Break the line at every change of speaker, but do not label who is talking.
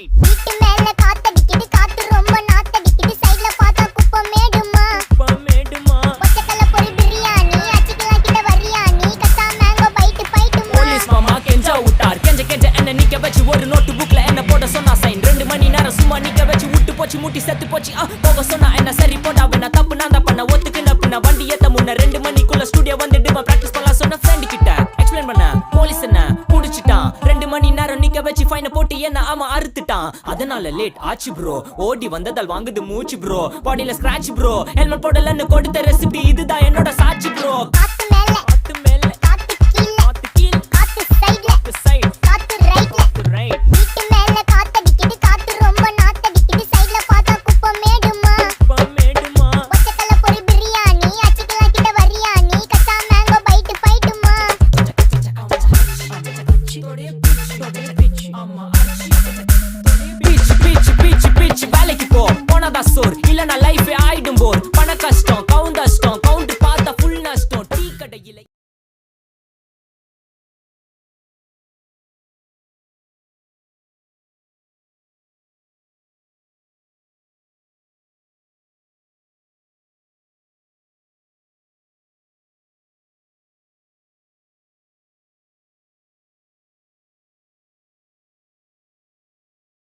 வீட்டு மேல காத்தடிக்குது காத்து ரொம்ப நாத்தடிக்குது. சைடுல பார்த்தா குப்பை மேடுமா?
மேடுமா?
பொச்சக்கல்ல பொரி பிரியாணி அச்சிக்கலாம் கிட்ட வரியா நீ கத்தா மேங்கோ பைட்டு பைட்டுமா போலீஸ்
மாமா கெஞ்சா விட்டார். கெஞ்ச கெஞ்ச என்ன நிக்க வச்சு ஒரு நோட்டு புக்ல என்ன போட சொன்னா சைன் ரெண்டு மணி நேரம் சும்மா நிக்க வச்சு விட்டு போச்சு முட்டி செத்து போச்சு. போக சொன்னா என்ன சரி போடா. வேணா தப்பு நான் தான் பண்ண. வச்சு ஃபைனை போட்டு என்ன ஆமா அறுத்துட்டான். அதனால லேட் ஆச்சு ப்ரோ ஓடி வந்ததால் வாங்குது மூச்சு ப்ரோ பாடியில ஸ்கிராச் ப்ரோ ஹெல்மெட் போடலன்னு கொடுத்த ரெசிபி இதுதான்